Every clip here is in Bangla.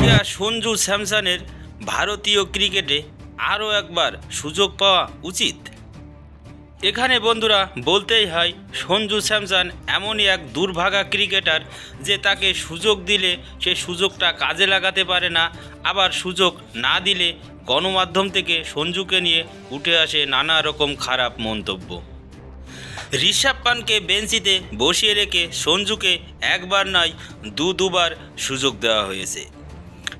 কিয়া সঞ্জু স্যামসনের ভারতীয় ক্রিকেটে আরও একবার সুযোগ পাওয়া উচিত। এখানে বন্ধুরা বলতেই হয়, সঞ্জু স্যামসন এমনই এক দুর্ভাগা ক্রিকেটার যে তাকে সুযোগ দিলে সে সুযোগটা কাজে লাগাতে পারে না, আবার সুযোগ না দিলে গণমাধ্যম থেকে সঞ্জুকে নিয়ে উঠে আসে নানা রকম খারাপ মন্তব্য। ঋষভ পানকে বেঞ্চিতে বসিয়ে রেখে সঞ্জুকে একবার নয় দু দুবার সুযোগ দেওয়া হয়েছে।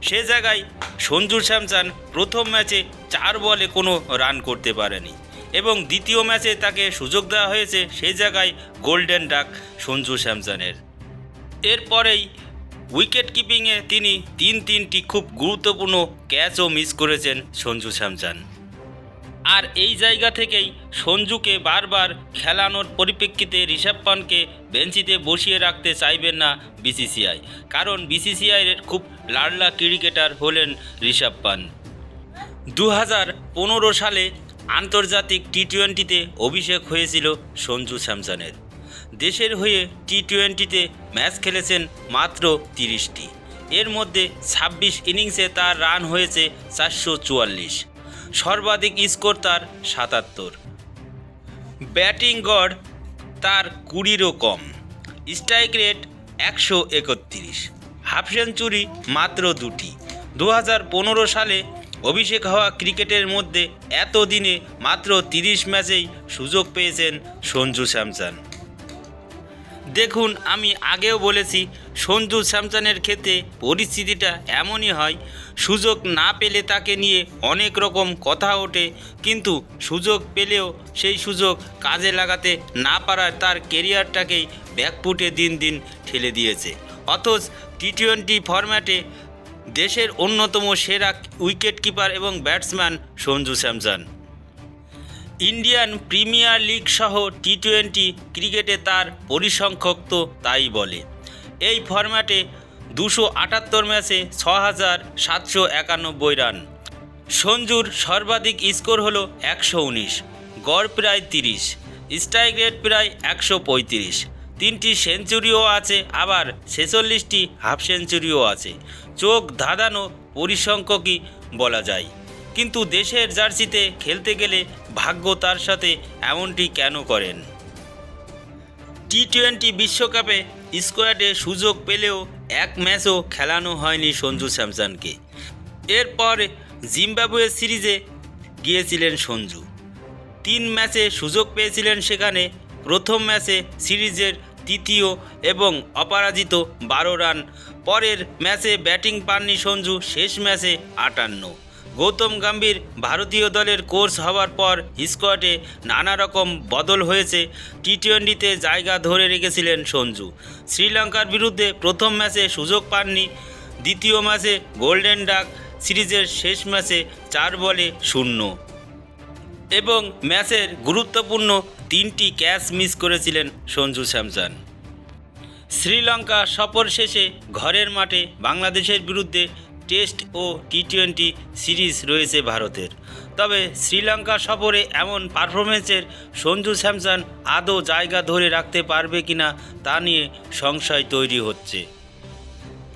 সে জায়গায় সঞ্জু স্যামসান প্রথম ম্যাচে চার বলে কোনো রান করতে পারেনি। এবং দ্বিতীয় ম্যাচে তাকে সুযোগ দেওয়া হয়েছে সে জায়গায় গোল্ডেন ডাক সঞ্জু স্যামসানের। এরপরেই উইকেট কিপিংয়ে তিনি তিন তিনটি খুব গুরুত্বপূর্ণ ক্যাচও মিস করেছেন সঞ্জু স্যামসন। আর এই জায়গা থেকেই সঞ্জুকে বারবার খেলানোর পরিপ্রেক্ষিতে ঋষভ পানকে বেঞ্চিতে বসিয়ে রাখতে চাইবেন না বিসিসিআই। কারণ বিসিসিআইয়ের খুব লাডলা ক্রিকেটার হলেন ঋষভ পান দু হাজার পনেরো সালে আন্তর্জাতিক টি টোয়েন্টিতে অভিষেক হয়েছিল সঞ্জু স্যামসনের। দেশের হয়ে টি টোয়েন্টিতে ম্যাচ খেলেছেন মাত্র তিরিশটি। এর মধ্যে ছাব্বিশ ইনিংসে তার রান হয়েছে চারশো চুয়াল্লিশ। সর্বাধিক স্কোর তার সাতাত্তর। ব্যাটিং গড় তার কুড়িরও কম। স্ট্রাইক রেট একশো একত্রিশ। হাফ সেঞ্চুরি মাত্র দুটি। দু হাজার পনেরো সালে অভিষেক হওয়া ক্রিকেটের মধ্যে এত দিনে মাত্র তিরিশ ম্যাচেই সুযোগ পেয়েছেন সঞ্জু স্যামসন। দেখুন, আমি আগেও বলেছি, সঞ্জু স্যামসনের ক্ষেত্রে পরিস্থিতিটা এমনই হয় সুযোগ না পেলে তাকে নিয়ে অনেক রকম কথা ওঠে, কিন্তু সুযোগ পেলেও সেই সুযোগ কাজে লাগাতে না পারায় তার কেরিয়ারটাকেই ব্যাকপুটে দিন দিন ঠেলে দিয়েছে। অথচ টি টোয়েন্টি ফরম্যাটে দেশের অন্যতম সেরা উইকেট কিপার এবং batsman Sanju Samson. Indian Premier League সহ টি টোয়েন্টি ক্রিকেটে তার পরিসংখ্যক তো তাই বলে। এই ফরম্যাটে দুশো আটাত্তর ম্যাচে ছ হাজার সাতশো একানব্বই রান। সঞ্জুর সর্বাধিক স্কোর হলো একশো উনিশ, গড় প্রায় তিরিশ, স্ট্রাইক রেট প্রায় একশো পঁয়ত্রিশ। তিনটি সেঞ্চুরিও আছে, আবার ছেচল্লিশটি হাফ সেঞ্চুরিও আছে। চোখ ধাঁধানো পরিসংখ্যকই বলা যায়। কিন্তু দেশের জার্সিতে খেলতে গেলে ভাগ্য তার সাথে এমনটি কেন করেন? টি টোয়েন্টি বিশ্বকাপে স্কোয়াডে সুযোগ পেলেও এক ম্যাচও খেলানো হয়নি সঞ্জু স্যামসনকে। এরপর জিম্বাবুয়ে সিরিজে গিয়েছিলেন সঞ্জু। তিন ম্যাচে সুযোগ পেয়েছিলেন সেখানে। প্রথম ম্যাচে সিরিজের তৃতীয় এবং অপরাজিত বারো রান। পরের ম্যাচে ব্যাটিং পাননি সঞ্জু, শেষ ম্যাচে আটান্ন। গৌতম গম্ভীর ভারতীয় দলের কোর্স হওয়ার পর স্কোয়াডে নানা রকম বদল হয়েছে। টি টোয়েন্টিতে জায়গা ধরে রেখেছিলেন সঞ্জু। শ্রীলঙ্কার বিরুদ্ধে প্রথম ম্যাচে সুযোগ পাননি। দ্বিতীয় ম্যাচে গোল্ডেন ডাক সিরিজের শেষ ম্যাচে চার বলে শূন্য। এবং ম্যাচের গুরুত্বপূর্ণ তিনটি ক্যাচ মিস করেছিলেন সঞ্জু স্যামসন। শ্রীলঙ্কা সফর শেষে ঘরের মাঠে বাংলাদেশের বিরুদ্ধে টেস্ট ও টি টোয়েন্টি সিরিজ রয়েছে ভারতের। তবে শ্রীলঙ্কা সফরে এমন পারফরমেন্সের সঞ্জু স্যামসন আদৌ জায়গা ধরে রাখতে পারবে কিনা তা নিয়ে সংশয় তৈরি হচ্ছে।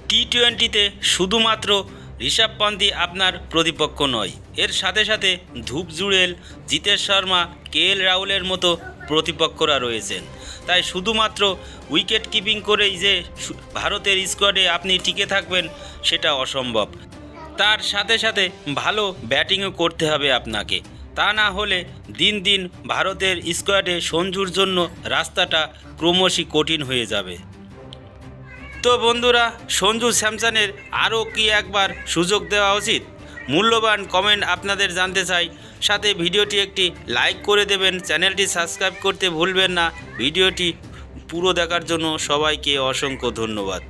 টি টোয়েন্টিতে শুধুমাত্র ঋষভ পন্থী আপনার প্রতিপক্ষ নয়। এর সাথে সাথে ধূপ জুড়েল জিতেশ শর্মা, কে এল রাহুলের মতো প্রতিপক্ষরা রয়েছেন। তাই শুধুমাত্র উইকেট কিপিং করেই যে ভারতের স্কোয়াডে আপনি টিকে থাকবেন, সেটা অসম্ভব। তার সাথে সাথে ভালো ব্যাটিংও করতে হবে আপনাকে। তা না হলে দিন দিন ভারতের স্কোয়াডে সঞ্জুর জন্য রাস্তাটা ক্রমশই কঠিন হয়ে যাবে। তো বন্ধুরা, সঞ্জু স্যামসানের আরও কি একবার সুযোগ দেওয়া উচিত? মূল্যবান কমেন্ট আপনাদের জানতে চাই সাথে ভিডিওটি একটি লাইক করে দেবেন। চ্যানেলটি সাবস্ক্রাইব করতে ভুলবেন না। ভিডিওটি পুরো দেখার জন্য সবাইকে অসংখ্য ধন্যবাদ।